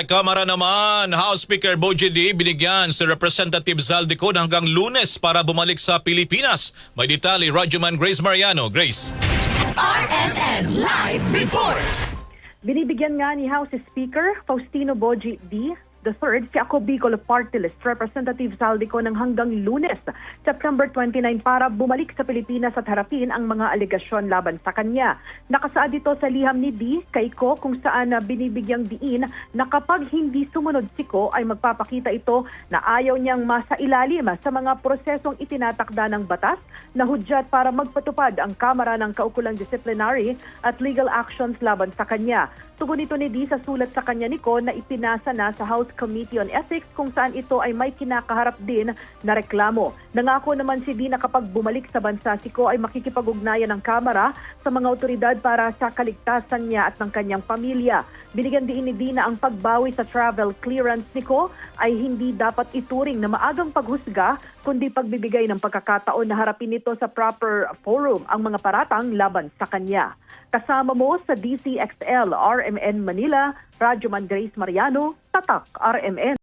Sa Kamara naman, House Speaker Boji D binigyan si Representative Zaldico ng hanggang lunes para bumalik sa Pilipinas. May detalye, Rajuman Grace Mariano. Grace. RMN Live Report. Binibigyan nga ni House Speaker Faustino Boji D. The third, si Ako Bicol Party List Representative Saldico ng hanggang lunes, September 29 para bumalik sa Pilipinas at harapin ang mga alegasyon laban sa kanya. Nakasaad ito sa liham ni D kay Ko kung saan na binibigyang diin na kapag hindi sumunod si Ko ay magpapakita ito na ayaw niyang masailalim sa mga prosesong itinatakda ng batas na hudyat para magpatupad ang Kamara ng Kaukulang Disciplinary at Legal Actions laban sa kanya. Tugon ito ni D sa sulat sa kanya ni Ko na ipinasa na sa House Committee on Ethics kung saan ito ay may kinakaharap din na reklamo. Nangako naman si D na kapag bumalik sa bansa si Ko ay makikipag-ugnayan ng Kamara sa mga otoridad para sa kaligtasan niya at ng kanyang pamilya. Binigyan din ni D na ang pagbawi sa travel clearance ni Ko ay hindi dapat ituring na maagang paghusga kundi pagbibigay ng pagkakataon na harapin nito sa proper forum ang mga paratang laban sa kanya. Kasama mo sa DCXL RMN Manila, Radyo Man Grace Mariano, Tatak RMN.